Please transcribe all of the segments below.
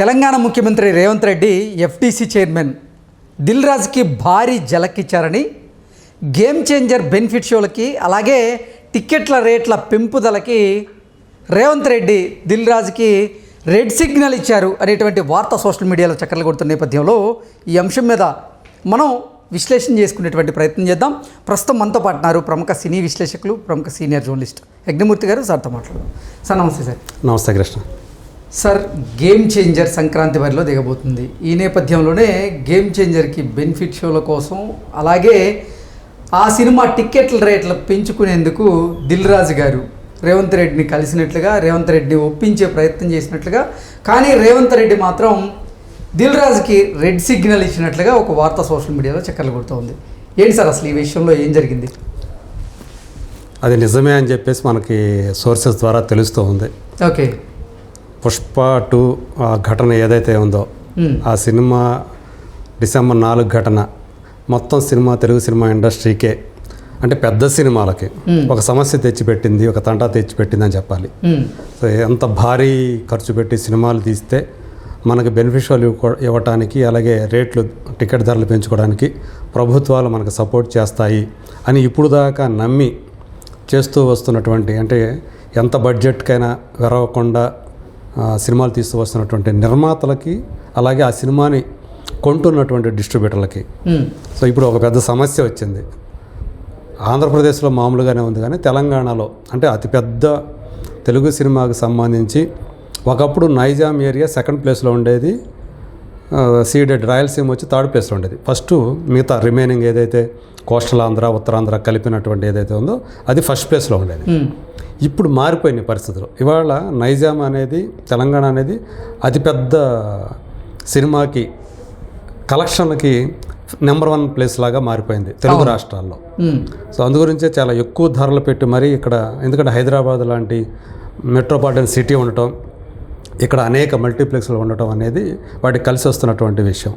తెలంగాణ ముఖ్యమంత్రి Revanth Reddy FTC chairman. Dil రాజుకి భారీ జలక్కిచ్చారని గేమ్ చేంజర్ బెనిఫిట్ షోలకి అలాగే టిక్కెట్ల రేట్ల పెంపుదలకి రేవంత్ రెడ్డి దిల్ రాజుకి రెడ్ సిగ్నల్ ఇచ్చారు అనేటువంటి వార్త సోషల్ మీడియాలో చక్కర్లు కొడుతున్న నేపథ్యంలో ఈ అంశం మీద మనం విశ్లేషణ చేసుకునేటువంటి ప్రయత్నం చేద్దాం. ప్రస్తుతం మనతో పాటున్నారు ప్రముఖ సినీ విశ్లేషకులు ప్రముఖ సీనియర్ జర్నలిస్ట్ యజ్ఞమూర్తి గారు సార్తో మాట్లాడదాం. సార్ నమస్తే సార్. నమస్తే Krishna. Sir game changer Sankranti బరిలో దిగబోతుంది. ఈ నేపథ్యంలోనే గేమ్ చేంజర్కి బెనిఫిట్ షోల కోసం అలాగే ఆ సినిమా టిక్కెట్ల రేట్లు పెంచుకునేందుకు దిల్ రాజు గారు రేవంత్ రెడ్డిని కలిసినట్లుగా రేవంత్ రెడ్డిని ఒప్పించే ప్రయత్నం చేసినట్లుగా కానీ రేవంత్ రెడ్డి మాత్రం దిల్ రాజుకి రెడ్ సిగ్నల్ ఇచ్చినట్లుగా ఒక వార్త సోషల్ మీడియాలో చక్కర్లు కొడుతోంది. ఏంటి సార్ అసలు ఈ విషయంలో ఏం జరిగింది? అది నిజమే అని చెప్పేసి మనకి సోర్సెస్ ద్వారా తెలుస్తూ ఉంది ఓకే. పుష్ప టూ ఆ ఘటన ఏదైతే ఉందో. ఆ సినిమా డిసెంబర్ నాలుగు ఘటన మొత్తం సినిమా తెలుగు సినిమా ఇండస్ట్రీకే అంటే పెద్ద సినిమాలకి. ఒక సమస్య తెచ్చిపెట్టింది ఒక తంటా తెచ్చిపెట్టింది అని చెప్పాలి. సో ఎంత భారీ ఖర్చు పెట్టి సినిమాలు తీస్తే మనకి బెనిఫిషియల్ ఇవ్వటానికి అలాగే రేట్లు టికెట్ ధరలు పెంచుకోవడానికి ప్రభుత్వాలు మనకు సపోర్ట్ చేస్తాయి అని ఇప్పుడు దాకా నమ్మి చేస్తూ వస్తున్నటువంటి అంటే ఎంత బడ్జెట్కైనా వెరవకుండా సినిమాలు తీస్తూ వస్తున్నటువంటి నిర్మాతలకి అలాగే ఆ సినిమాని కొంటున్నటువంటి డిస్ట్రిబ్యూటర్లకి. సో ఇప్పుడు ఒక పెద్ద సమస్య వచ్చింది. ఆంధ్రప్రదేశ్లో మామూలుగానే ఉంది కానీ తెలంగాణలో అంటే అతిపెద్ద తెలుగు సినిమాకు సంబంధించి ఒకప్పుడు నైజాం ఏరియా సెకండ్ ప్లేస్లో ఉండేది. సీడెడ్ రాయలసీమ వచ్చి థర్డ్ ప్లేస్లో ఉండేది. ఫస్ట్ మిగతా రిమైనింగ్ ఏదైతే కోస్టల్ ఆంధ్ర ఉత్తరాంధ్ర కలిపినటువంటి ఏదైతే ఉందో అది ఫస్ట్ ప్లేస్లో ఉండేది. మ్మ్. ఇప్పుడు మారిపోయినాయి పరిస్థితులు. ఇవాళ నైజాం అనేది తెలంగాణ అనేది అతిపెద్ద సినిమాకి కలెక్షన్లకి నెంబర్ వన్ ప్లేస్ లాగా మారిపోయింది తెలుగు రాష్ట్రాల్లో. సో అందుగురించే చాలా ఎక్కువ ధరలు పెట్టి మరీ ఇక్కడ ఎందుకంటే హైదరాబాద్ లాంటి మెట్రోపాలిటన్ సిటీ ఉండటం ఇక్కడ అనేక మల్టీప్లెక్స్లు ఉండటం అనేది వాటికి కలిసి వస్తున్నటువంటి విషయం.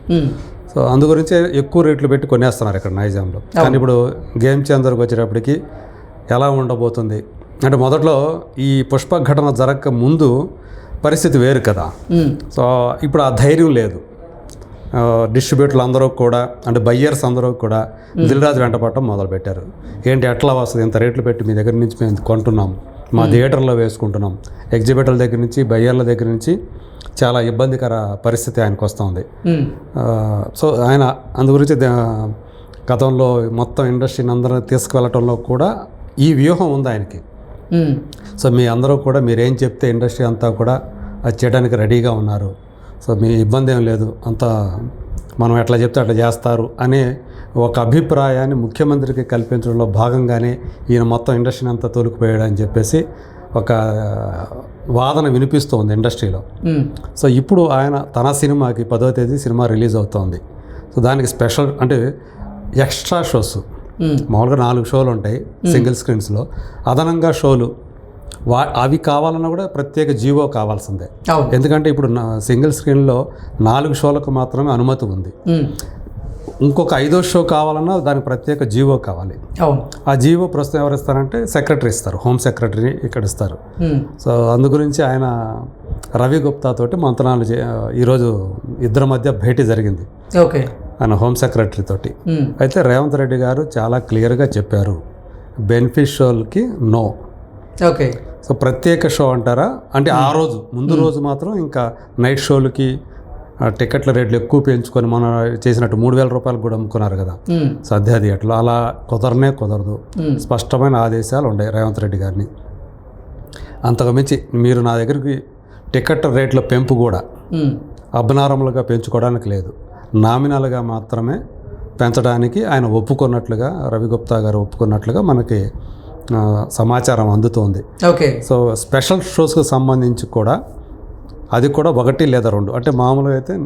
సో అందు గురించే ఎక్కువ రేట్లు పెట్టి కొనేస్తున్నారు ఇక్కడ నైజాంలో. కానీ ఇప్పుడు గేమ్ చేంజర్కి వచ్చేటప్పటికి ఎలా ఉండబోతుంది? అంటే మొదట్లో ఈ పుష్ప ఘటన జరగక ముందు పరిస్థితి వేరు కదా. సో ఇప్పుడు ఆ ధైర్యం లేదు. డిస్ట్రిబ్యూటర్లు అందరూ కూడా అంటే బయ్యర్స్ అందరూ కూడా దిల్రాజు వెంట పడటం మొదలుపెట్టారు. ఏంటి ఎట్లా వస్తుంది? ఇంత రేట్లు పెట్టి మీ దగ్గర నుంచి మేము కొంటున్నాం మా థియేటర్లో వేసుకుంటున్నాం. ఎగ్జిబిటర్ల దగ్గర నుంచి బయ్యర్ల దగ్గర నుంచి చాలా ఇబ్బందికర పరిస్థితి ఆయనకు వస్తుంది. సో ఆయన అందు గురించి గతంలో మొత్తం ఇండస్ట్రీని అందరూ తీసుకువెళ్ళటంలో కూడా ఈ వ్యూహం ఉంది ఆయనకి. సో మీ అందరూ కూడా మీరు ఏం చెప్తే ఇండస్ట్రీ అంతా కూడా అది చేయడానికి రెడీగా ఉన్నారు. సో మీ ఇబ్బంది ఏం లేదు. అంతా మనం ఎట్లా చెప్తే అట్లా చేస్తారు అనే ఒక అభిప్రాయాన్ని ముఖ్యమంత్రికి కల్పించడంలో భాగంగానే ఈయన మొత్తం ఇండస్ట్రీని అంతా తోలుకుపోయాడు అని చెప్పేసి ఒక వాదన వినిపిస్తూ ఉంది ఇండస్ట్రీలో. సో ఇప్పుడు ఆయన తన సినిమాకి పదో తేదీ సినిమా రిలీజ్ అవుతోంది సో దానికి స్పెషల్ అంటే ఎక్స్ట్రా షోస్ మ్మ్. మామూలుగా నాలుగు షోలు ఉంటాయి సింగిల్ స్క్రీన్స్లో అదనంగా షోలు వా అవి కావాలన్నా కూడా ప్రత్యేక జీవో కావాల్సిందే. ఎందుకంటే ఇప్పుడు సింగిల్ స్క్రీన్లో నాలుగు షోలకు మాత్రమే అనుమతి ఉంది. ఇంకొక ఐదో షో కావాలన్నా దానికి ప్రత్యేక జీవో కావాలి. ఆ జీవో ప్రస్తుతం ఎవరు ఇస్తారంటే సెక్రటరీ ఇస్తారు. హోమ్ సెక్రటరీ ఇక్కడ ఇస్తారు. సో అందు గురించి ఆయన రవి గుప్తా తోటి మంతనాలు చే- ఈరోజు ఇద్దరి మధ్య భేటీ జరిగింది. ఓకే. ఆయన హోమ్ సెక్రటరీ తోటి. అయితే రేవంత్ రెడ్డి గారు చాలా క్లియర్గా చెప్పారు. బెనిఫిషియల్కి నో. ఓకే. సో ప్రత్యేక షో అంటారా? అంటే ఆ రోజు ముందు రోజు మాత్రం ఇంకా నైట్ షోలకి టికెట్ల రేట్లు ఎక్కువ పెంచుకొని మన చేసినట్టు మూడు వేల రూపాయలకు కూడా అమ్ముకున్నారు కదా. సద్య థియేటర్లో అలా కుదరనే కుదరదు. స్పష్టమైన ఆదేశాలు ఉన్నాయి రేవంత్ రెడ్డి గారిని. అంతకుమించి మీరు నా దగ్గరికి టికెట్ రేట్ల పెంపు కూడా మ్మ్. అభినారములుగా పెంచుకోవడానికి లేదు. నామినల్గా మాత్రమే పెంచడానికి ఆయన ఒప్పుకున్నట్లుగా రవిగుప్తా గారు ఒప్పుకున్నట్లుగా మనకి సమాచారం అందుతోంది. ఓకే. సో స్పెషల్ షోస్కి సంబంధించి కూడా అది కూడా ఒకటి లేదా రెండు. అంటే మామూలుగా అయితే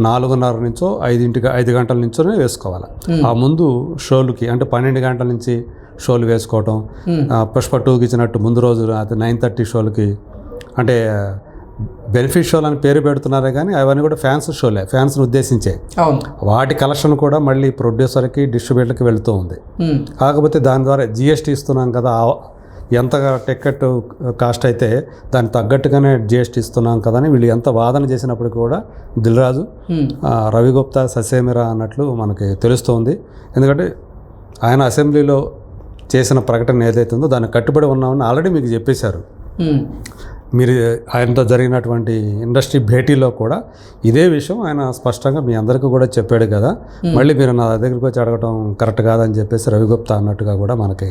నాలుగున్నర నుంచో ఐదింటికి ఐదు గంటల నుంచోనే వేసుకోవాలి. ఆ ముందు షోలకి అంటే పన్నెండు గంటల నుంచి షోలు వేసుకోవటం పుష్ప టూకి ఇచ్చినట్టు ముందు రోజు నైన్ థర్టీ షోలకి అంటే బెనిఫిట్ షోలు అని పేరు పెడుతున్నారే కానీ అవన్నీ కూడా ఫ్యాన్స్ షోలే ఫ్యాన్స్ని ఉద్దేశించే వాటి కలెక్షన్ కూడా మళ్ళీ ప్రొడ్యూసర్కి డిస్ట్రిబ్యూటర్కి వెళుతూ ఉంది. కాకపోతే దాని ద్వారా జిఎస్టీ ఇస్తున్నాం కదా ఎంత టికెట్ కాస్ట్ అయితే దానికి తగ్గట్టుగానే జిఎస్టీ ఇస్తున్నాం కదా అని వీళ్ళు ఎంత వాదన చేసినప్పుడు కూడా దిల్రాజు Hmm. ఆ, రవి గుప్తా ససేమిరా అన్నట్లు మనకి తెలుస్తోంది ఎందుకంటే ఆయన అసెంబ్లీలో చేసిన ప్రకటన ఏదైతే ఉందో దానికి కట్టుబడి ఉన్నామని ఆల్రెడీ మీకు చెప్పేశారు. మీరు ఆయనతో జరిగినటువంటి ఇండస్ట్రీ భేటీలో కూడా ఇదే విషయం ఆయన స్పష్టంగా మీ అందరికీ కూడా చెప్పాడు కదా. మళ్ళీ మీరు నా దగ్గరికి వచ్చి అడగటం కరెక్ట్ కాదని చెప్పేసి రవిగుప్తా అన్నట్టుగా కూడా మనకి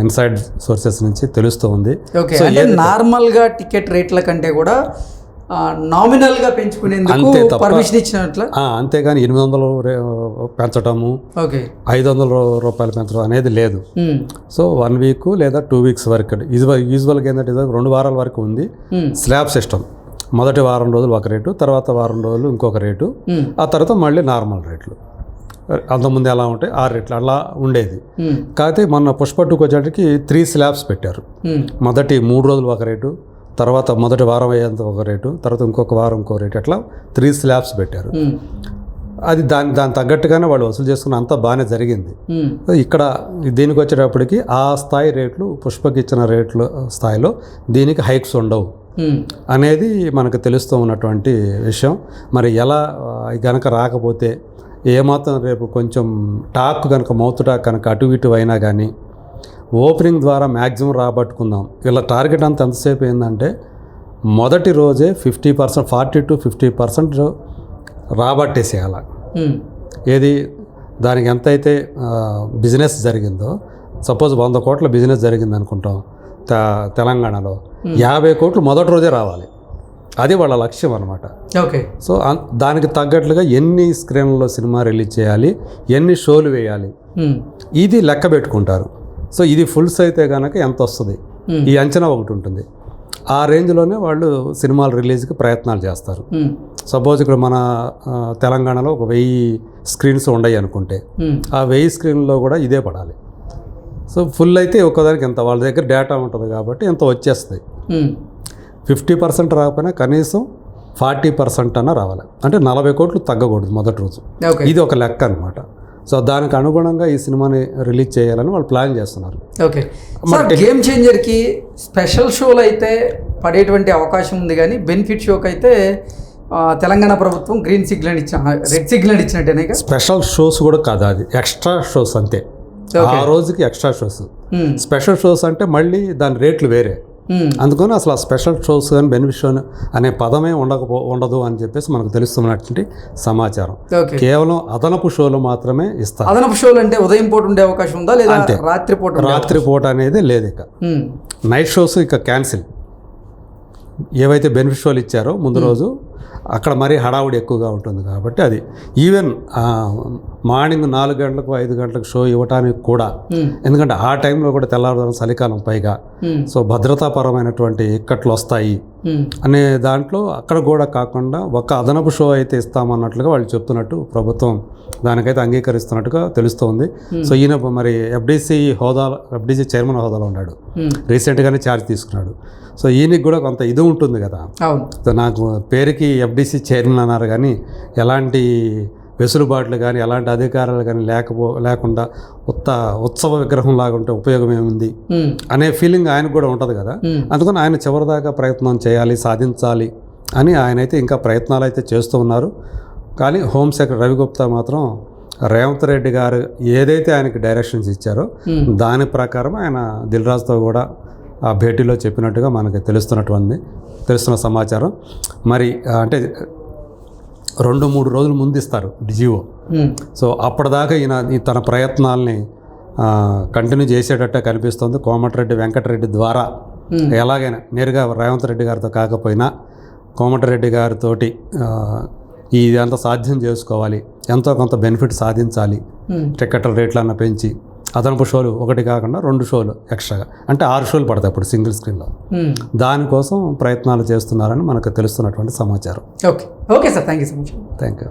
ఇన్సైడ్ సోర్సెస్ నుంచి తెలుస్తూ ఉంది. ఓకే అంటే నార్మల్గా టికెట్ రేట్ల కంటే కూడా ఆ, nominal గా పెంచుకునేందుకు పర్మిషన్ ఇచ్చినట్ల అంతేగాని ఎనిమిది వందలు ఓకే ఐదు వందల రూపాయలు పెంచడం అనేది లేదు. సో వన్ వీక్ లేదా టూ వీక్స్ వరకు యూజువల్ యూజువల్గా ఏంటంటే రెండు వారాల వరకు ఉంది. స్లాబ్ సిస్టమ్ మొదటి వారం రోజులు ఒక రేటు తర్వాత వారం రోజులు ఇంకొక రేటు. ఆ తర్వాత మళ్ళీ నార్మల్ రేట్లు అంతకుముందు ఎలా ఉంటాయి ఆ రేట్లు అలా ఉండేది. కాకపోతే మొన్న పుష్ప టూకి వచ్చేటికి త్రీ స్లాబ్స్ పెట్టారు. మొదటి మూడు రోజులు ఒక రేటు తర్వాత మొదటి వారం అయ్యేంత ఒక రేటు తర్వాత ఇంకొక వారం ఇంకో రేటు అట్లా త్రీ స్లాబ్స్ పెట్టారు. అది దాని దాని తగ్గట్టుగానే వాళ్ళు వసూలు చేసుకున్న అంతా బాగానే జరిగింది. ఇక్కడ దీనికి వచ్చేటప్పటికి ఆ స్థాయి రేట్లు పుష్పకి ఇచ్చిన రేట్లు స్థాయిలో దీనికి హైక్స్ ఉండవు. అనేది మనకు తెలుస్తూ ఉన్నటువంటి విషయం మరి ఎలా ఆ, గనక రాకపోతే ఏమాత్రం రేపు కొంచెం టాక్ కనుక మౌత్ టాక్ కనుక అటు ఇటు అయినా కానీ ఓపెనింగ్ ద్వారా మ్యాక్సిమం రాబట్టుకుందాం. ఇలా టార్గెట్ అంతా ఎంతసేపు ఏంటంటే మొదటి రోజే fifty percent forty to fifty percent రాబట్టేసేయాల. ఏది దానికి ఎంతైతే బిజినెస్ జరిగిందో సపోజ్ వంద కోట్ల బిజినెస్ జరిగింది అనుకుంటాం తె- తెలంగాణలో. యాభై కోట్లు మొదటి రోజే రావాలి. అది వాళ్ళ లక్ష్యం అనమాట ఓకే. సో దానికి తగ్గట్లుగా ఎన్ని స్క్రీన్లలో సినిమా రిలీజ్ చేయాలి ఎన్ని షోలు వేయాలి. ఇది లెక్క పెట్టుకుంటారు. సో ఇది ఫుల్స్ అయితే కనుక ఎంత వస్తుంది. ఈ అంచనా ఒకటి ఉంటుంది ఆ రేంజ్లోనే వాళ్ళు సినిమాల రిలీజ్కి ప్రయత్నాలు చేస్తారు. సపోజ్ ఇక్కడ మన తెలంగాణలో ఒక వెయ్యి స్క్రీన్స్ ఉన్నాయి అనుకుంటే. ఆ వెయ్యి స్క్రీన్లో కూడా ఇదే పడాలి. సో ఫుల్ అయితే ఒక్కదానికి ఎంత? వాళ్ళ దగ్గర డేటా ఉంటుంది కాబట్టి ఎంత వచ్చేస్తుంది. ఫిఫ్టీ పర్సెంట్ రాకపోయినా కనీసం ఫార్టీ పర్సెంట్ అన్న రావాలి. అంటే నలభై కోట్లు తగ్గకూడదు మొదటి రోజు. ఇది ఒక లెక్క అనమాట సో దానికి అనుగుణంగా ఈ సినిమాని రిలీజ్ చేయాలని వాళ్ళు ప్లాన్ చేస్తున్నారు. ఓకే. గేమ్ చేంజర్కి స్పెషల్ షోలు అయితే పడేటువంటి అవకాశం ఉంది కానీ బెనిఫిట్ షోకి అయితే తెలంగాణ ప్రభుత్వం గ్రీన్ సిగ్నల్ ఇచ్చిన రెడ్ సిగ్నల్ ఇచ్చినట్టేనే స్పెషల్ షోస్ కూడా కాదు అది. ఎక్స్ట్రా షోస్ అంతే. ఆ రోజుకి ఎక్స్ట్రా షోస్. స్పెషల్ షోస్ అంటే మళ్ళీ దాని రేట్లు వేరే. అందుకని అసలు ఆ స్పెషల్ షోస్ కానీ బెనిఫిట్ షో అనే పదమే ఉండకపో ఉండదు అని చెప్పేసి మనకు తెలుస్తున్నటువంటి సమాచారం. కేవలం అదనపు షోలు మాత్రమే ఇస్తారు. అదనపు షోలు అంటే ఉదయం పూట ఉండే అవకాశం ఉందా లేదా అంతే. రాత్రి పూట ఉండే- రాత్రి పూట అనేది లేదు ఇక. ఉమ్. నైట్ షోస్ ఇక క్యాన్సిల్. ఏవైతే బెనిఫిట్ షోలు ఇచ్చారో ముందు రోజు అక్కడ మరీ హడావుడి ఎక్కువగా ఉంటుంది కాబట్టి అది ఈవెన్ మార్నింగ్ నాలుగు గంటలకు ఐదు గంటలకు షో ఇవ్వటానికి కూడా. ఎందుకంటే ఆ టైంలో కూడా తెల్లవారుజామున చలికాలం పైగా. సో భద్రతాపరమైనటువంటి ఇక్కట్లు వస్తాయి. అనే దాంట్లో అక్కడ కూడా కాకుండా ఒక అదనపు షో అయితే ఇస్తామన్నట్లుగా వాళ్ళు చెప్తున్నట్టు ప్రభుత్వం దానికైతే అంగీకరిస్తున్నట్టుగా తెలుస్తోంది. సో ఈయన మరి ఎఫ్డీసీ హోదా ఎఫ్డీసీ చైర్మన్ హోదాలో ఉన్నాడు. ఉమ్. రీసెంట్గానే ఛార్జ్ తీసుకున్నాడు. సో ఈయనకి కూడా కొంత ఇది ఉంటుంది కదా. సో నాకు పేరుకి ఎఫ్డీసీ చైర్మన్ అన్నారు కానీ ఎలాంటి వెసులుబాట్లు కానీ ఎలాంటి అధికారాలు కానీ లేకపో లేకుండా ఉత్త ఉత్సవ విగ్రహం లాగా ఉంటే ఉపయోగం ఏముంది? ఉమ్. అనే ఫీలింగ్ ఆయనకు కూడా ఉంటుంది కదా. అందుకని ఆయన చివరిదాకా ప్రయత్నం చేయాలి సాధించాలి అని ఆయన అయితే ఇంకా ప్రయత్నాలు అయితే చేస్తూ ఉన్నారు. కానీ హోమ్ సెక్రటరీ రవిగుప్తా మాత్రం రేవంత్ రెడ్డి గారు ఏదైతే ఆయనకి డైరెక్షన్స్ ఇచ్చారో ఉమ్. దాని ప్రకారం ఆయన దిల్ రాజుతో కూడా ఆ భేటీలో చెప్పినట్టుగా మనకి తెలుస్తున్నటువంటి తెలుస్తున్న సమాచారం మరి అంటే రెండు మూడు రోజులు ముందు ఇస్తారు డిజిఓ ఉమ్. సో అప్పటిదాకా ఈయన ఈ తన ప్రయత్నాల్ని కంటిన్యూ చేసేటట్టే కనిపిస్తుంది కోమటిరెడ్డి వెంకటరెడ్డి ద్వారా Hmm. ఎలాగైనా నేరుగా రేవంత్ రెడ్డి గారితో కాకపోయినా కోమటిరెడ్డి గారితోటి ఇదంతా సాధ్యం చేసుకోవాలి. ఎంతో కొంత బెనిఫిట్ సాధించాలి. టికెట్ల రేట్లన్న పెంచి అదనపు షోలు ఒకటి కాకుండా రెండు షోలు ఎక్స్ట్రాగా అంటే ఆరు షోలు పడతాయి ఇప్పుడు సింగిల్ స్క్రీన్లో. దానికోసం ప్రయత్నాలు చేస్తున్నారని మనకు తెలుస్తున్నటువంటి సమాచారం. Okay. Okay sir. Thank you so much. Thank you